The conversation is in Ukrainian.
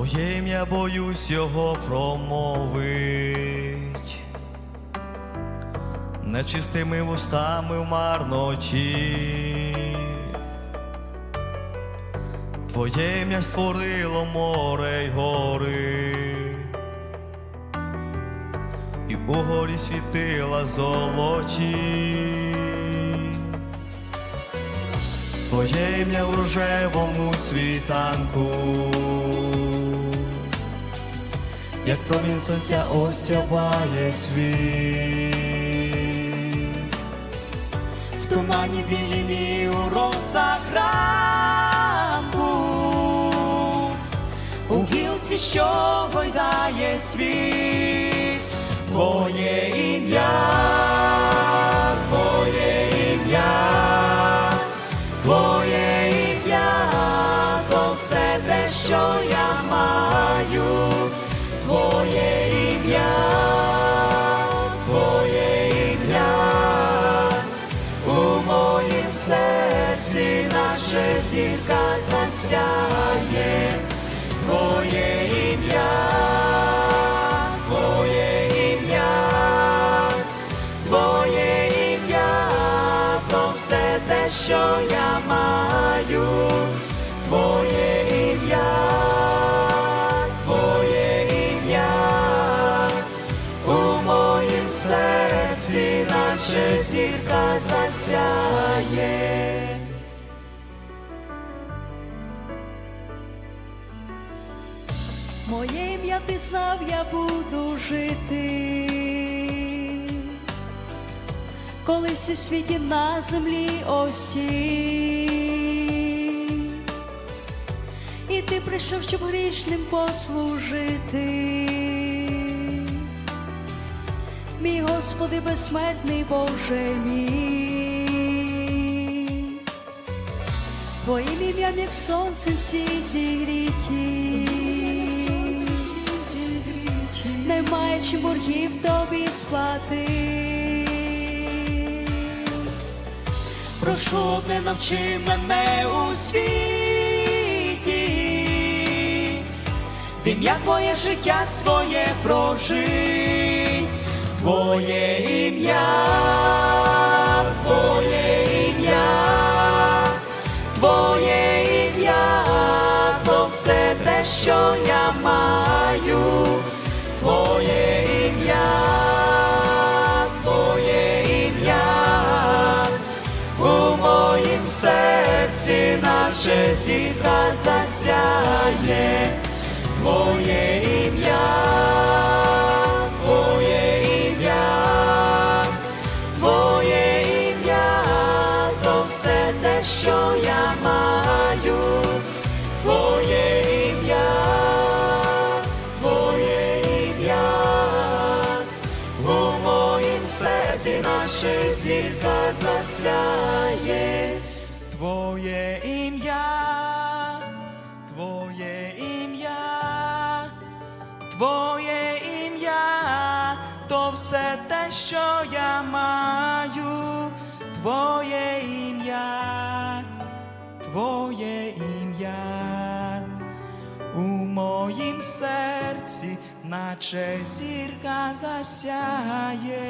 Твоє ім'я боюсь його промовить, нечистими вустами в марноті. Твоє ім'я створило море й гори, і у горі світила золоті. Твоє ім'я в рожевому світанку, як промінь сонця осяває світ. в тумані білімі у росах ранку, у гілці, що гойдає цвіт, Твоє ім'я, зірка засяє, Твоє ім'я, Твоє ім'я, Твоє ім'я, то все те, що я маю, Твоє ім'я, Твоє ім'я. У моїм серці, наче зірка засяє. Моє ім'я ти знав, я буду жити. Колись у світі на землі осі. І ти прийшов, щоб грішним послужити. Мій Господи, безсмертний Боже мій. Твоїм ім'ям, як сонцем всі зігріті. Не боргів тобі сплати. Прошу, не навчи мене у світі, в ім'я твоє життя своє прожить, Твоє ім'я, Твоє ім'я, Твоє ім'я, то все те, що я маю, серці наше зірка засяє, Твоє ім'я, Твоє ім'я, Твоє ім'я, то все те, що я маю, Твоє ім'я, Твоє ім'я, у моїм серці наше зірка засяє. Твоє ім'я, Твоє ім'я, Твоє ім'я, то все те, що я маю, Твоє ім'я, Твоє ім'я, у моїм серці, наче зірка засяє.